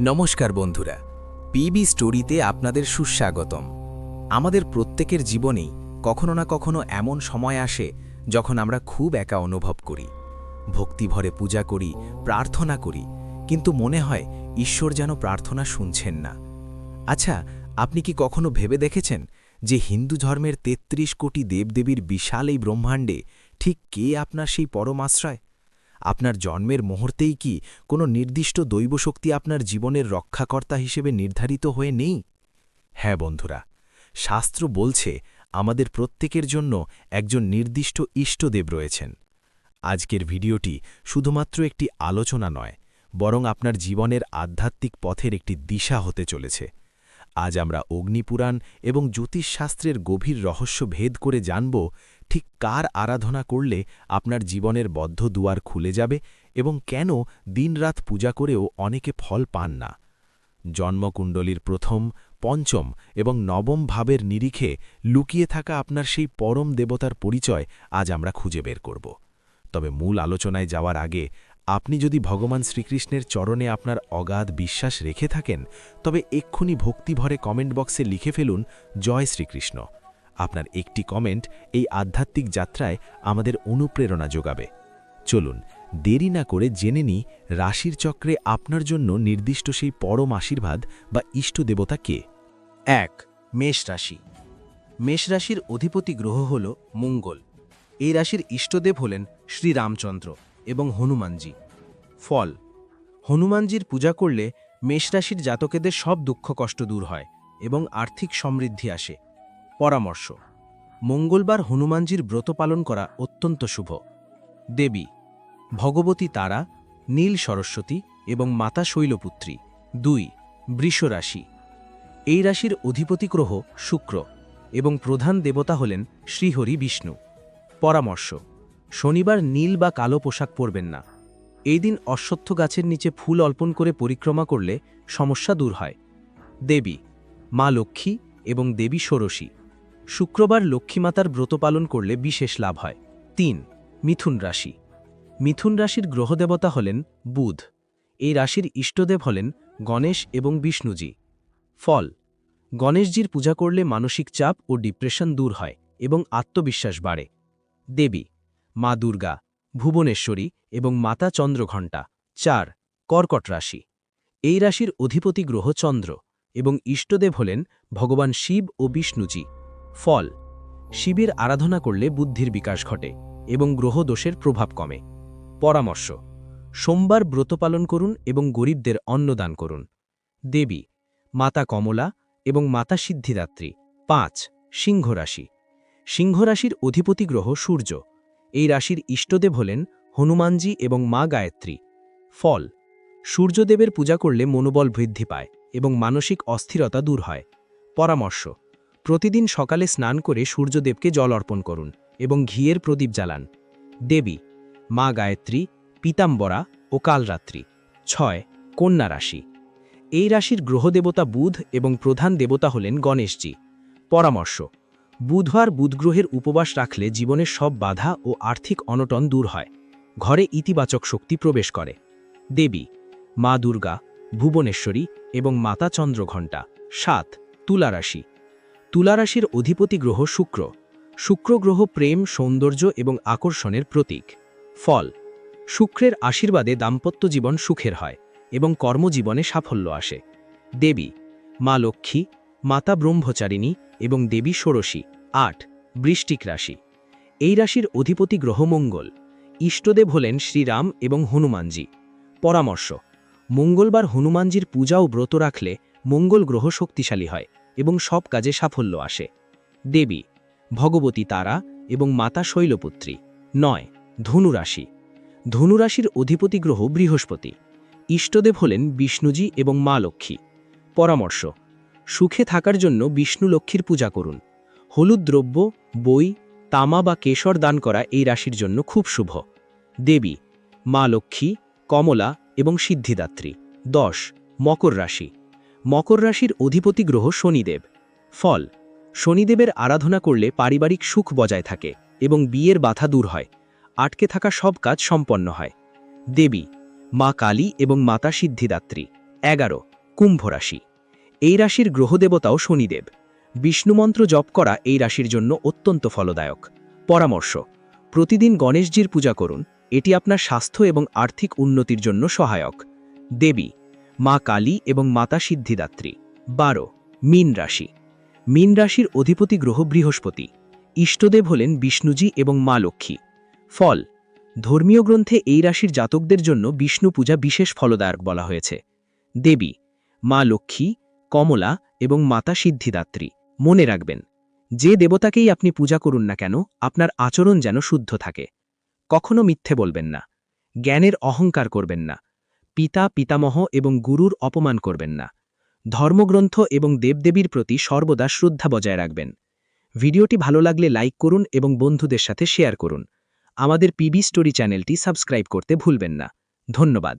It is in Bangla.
নমস্কার বন্ধুরা, পিবি স্টোরিতে আপনাদের সুস্বাগতম। আমাদের প্রত্যেকের জীবনেই কখনো না কখনো এমন সময় আসে যখন আমরা খুব একা অনুভব করি। ভক্তিভরে পূজা করি, প্রার্থনা করি, কিন্তু মনে হয় ঈশ্বর যেন প্রার্থনা শুনছেন না। আচ্ছা আপনি কি কখনো ভেবে দেখেছেন যে হিন্দু ধর্মের ৩৩ কোটি দেবদেবীর বিশাল এই ব্রহ্মাণ্ডে ঠিক কে আপনার সেই পরমাশ্রয় আপনার জন্মের মুহূর্তেই কি কোনো নির্দিষ্ট দৈবশক্তি আপনার জীবনের রক্ষাকর্তা হিসেবে নির্ধারিত হয়ে নেই? হ্যাঁ বন্ধুরা, শাস্ত্র বলছে আমাদের প্রত্যেকের জন্য একজন নির্দিষ্ট ইষ্টদেব রয়েছেন। আজকের ভিডিওটি শুধুমাত্র একটি আলোচনা নয়, বরং আপনার জীবনের আধ্যাত্মিক পথের একটি দিশা হতে চলেছে। আজ আমরা অগ্নিপুরাণ এবং জ্যোতিষশাস্ত্রের গভীর রহস্য ভেদ করে জানব ঠিক কার আরাধনা করলে আপনার জীবনের বদ্ধ দুয়ার খুলে যাবে এবং কেন দিনরাত পূজা করেও অনেকে ফল পান না? জন্মকুণ্ডলীর প্রথম, পঞ্চম এবং নবম ভাবের নিরিখে লুকিয়ে থাকা আপনার সেই পরম দেবতার পরিচয় আজ আমরা খুঁজে বের করব। তবে মূল আলোচনায় যাওয়ার আগে আপনি যদি ভগবান শ্রীকৃষ্ণের চরণে আপনার অগাধ বিশ্বাস রেখে থাকেন, তবে এক্ষুনি ভক্তিভরে কমেন্ট বক্সে লিখে ফেলুন, জয় শ্রীকৃষ্ণ। আপনার একটি কমেন্ট এই আধ্যাত্মিক যাত্রায় আমাদের অনুপ্রেরণা যোগাবে। চলুন, দেরি না করে জেনে নি রাশির চক্রে আপনার জন্য নির্দিষ্ট সেই পরম আশীর্বাদ বা ইষ্ট দেবতা কে? এক, মেষ রাশি। মেষ রাশির অধিপতি গ্রহ হল মঙ্গল। এই রাশির ইষ্টদেব হলেন শ্রীরামচন্দ্র এবং হনুমানজি। ফল, হনুমানজির পূজা করলে মেষ রাশির জাতকেদের সব দুঃখ কষ্ট দূর হয় এবং আর্থিক সমৃদ্ধি আসে। পরামর্শ। মঙ্গলবার হনুমানজির ব্রত পালন করা অত্যন্ত শুভ। দেবী, ভগবতী তারা, নীল সরস্বতী এবং মাতা শৈলপুত্রী, দুই বৃষ রাশি এই রাশির অধিপতি গ্রহ শুক্র এবং প্রধান দেবতা হলেন শ্রীহরি বিষ্ণু। পরামর্শ, শনিবার নীল বা কালো পোশাক পরবেন না। এই দিন অশ্বত্থ গাছের নিচে ফুল অর্পণ করে পরিক্রমা করলে সমস্যা দূর হয়। দেবী, মা লক্ষ্মী এবং দেবী ষোড়শী। শুক্রবার লক্ষ্মীমাতার ব্রত পালন করলে বিশেষ লাভ হয়। তিন, মিথুন রাশি। মিথুন রাশির গ্রহদেবতা হলেন বুধ। এই রাশির ইষ্টদেব হলেন গণেশ এবং বিষ্ণুজি। ফল, গণেশজির পূজা করলে মানসিক চাপ ও ডিপ্রেশন দূর হয় এবং আত্মবিশ্বাস বাড়ে। দেবী, মা দুর্গা, ভুবনেশ্বরী এবং মাতা চন্দ্রঘণ্টা। চার, কর্কট রাশি। এই রাশির অধিপতি গ্রহ চন্দ্র এবং ইষ্টদেব হলেন ভগবান শিব ও বিষ্ণুজি। ফল। শিবের আরাধনা করলে বুদ্ধির বিকাশ ঘটে এবং গ্রহ দোষের প্রভাব কমে। পরামর্শ, সোমবার ব্রত পালন করুন এবং গরিবদের অন্নদান করুন। দেবী, মাতা কমলা এবং মাতা সিদ্ধিদাত্রী। পাঁচ সিংহ রাশি সিংহ রাশির অধিপতি গ্রহ সূর্য। এই রাশির ইষ্টদেব হলেন হনুমানজি এবং মা গায়ত্রী। ফল, সূর্যদেবের পূজা করলে মনোবল বৃদ্ধি পায় এবং মানসিক অস্থিরতা দূর হয়। পরামর্শ প্রতিদিন সকালে স্নান করে সূর্যদেবকে জল অর্পণ করুন এবং ঘিয়ের প্রদীপ জ্বালান। দেবী, মা গায়ত্রী, পিতাম্বরা ও কালরাত্রি। ছয়, কন্যা রাশি। এই রাশির গ্রহদেবতা বুধ এবং প্রধান দেবতা হলেন গণেশজি। পরামর্শ, বুধবার বুধগ্রহের উপবাস রাখলে জীবনের সব বাধা ও আর্থিক অনটন দূর হয়। ঘরে ইতিবাচক শক্তি প্রবেশ করে। দেবী, মা দুর্গা, ভুবনেশ্বরী এবং মাতা চন্দ্রঘণ্টা। সাত, তুলা রাশি তুলা রাশির অধিপতি গ্রহ শুক্র। শুক্র গ্রহ প্রেম, সৌন্দর্য এবং আকর্ষণের প্রতীক। ফল। শুক্রের আশীর্বাদে দাম্পত্য জীবন সুখের হয় এবং কর্মজীবনে সাফল্য আসে। দেবী। মা লক্ষ্মী, মাতা ব্রহ্মচারিণী এবং দেবী ষোড়শী। আট। বৃষ্টিক রাশি। এই রাশির অধিপতি গ্রহ মঙ্গল। ইষ্টদেব হলেন শ্রীরাম এবং হনুমানজি। পরামর্শ। মঙ্গলবার হনুমানজির পূজা ও ব্রত রাখলে মঙ্গল গ্রহ শক্তিশালী হয়। এবং সব কাজে সাফল্য আসে। দেবী, ভগবতী তারা এবং মাতা শৈলপুত্রী। নয়, ধনুরাশি। ধনুরাশির অধিপতি গ্রহ বৃহস্পতি। ইষ্টদেব হলেন বিষ্ণুজি এবং মা লক্ষ্মী। পরামর্শ, সুখে থাকার জন্য বিষ্ণু লক্ষ্মীর পূজা করুন। হলুদ দ্রব্য, বই, তামা বা কেশর দান করা এই রাশির জন্য খুব শুভ। দেবী, মা লক্ষ্মী, কমলা এবং সিদ্ধিদাত্রী। দশ, মকর রাশি। মকর রাশির অধিপতি গ্রহ শনিদেব। ফল, শনিদেবের আরাধনা করলে পারিবারিক সুখ বজায় থাকে এবং বিয়ের বাধা দূর হয়, আটকে থাকা সব কাজ সম্পন্ন হয়। দেবী, মা কালী এবং মাতা সিদ্ধিদাত্রী। এগারো, কুম্ভ রাশি। এই রাশির গ্রহদেবতাও শনিদেব। বিষ্ণুমন্ত্র জপ করা এই রাশির জন্য অত্যন্ত ফলদায়ক। পরামর্শ, প্রতিদিন গণেশজির পূজা করুন, এটি আপনার স্বাস্থ্য এবং আর্থিক উন্নতির জন্য সহায়ক। দেবী মা কালী এবং মাতা সিদ্ধিদাত্রী। বারো, মীন রাশি। মীন রাশির অধিপতি গ্রহ বৃহস্পতি। ইষ্টদেব হলেন বিষ্ণুজি এবং মা লক্ষ্মী। ফল, ধর্মীয় গ্রন্থে এই রাশির জাতকদের জন্য বিষ্ণু পূজা বিশেষ ফলদায়ক বলা হয়েছে। দেবী, মা লক্ষ্মী, কমলা এবং মাতা সিদ্ধিদাত্রী। মনে রাখবেন, যে দেবতাকেই আপনি পূজা করুন না কেন, আপনার আচরণ যেন শুদ্ধ থাকে। কখনো মিথ্যে বলবেন না। জ্ঞানের অহংকার করবেন না। পিতা, পিতামহ এবং গুরুর অপমান করবেন না। ধর্মগ্রন্থ এবং দেবদেবীর প্রতি সর্বদা শ্রদ্ধা বজায় রাখবেন। ভিডিওটি ভালো লাগলে লাইক করুন এবং বন্ধুদের সাথে শেয়ার করুন। আমাদের পিবি স্টোরি চ্যানেলটি সাবস্ক্রাইব করতে ভুলবেন না। ধন্যবাদ।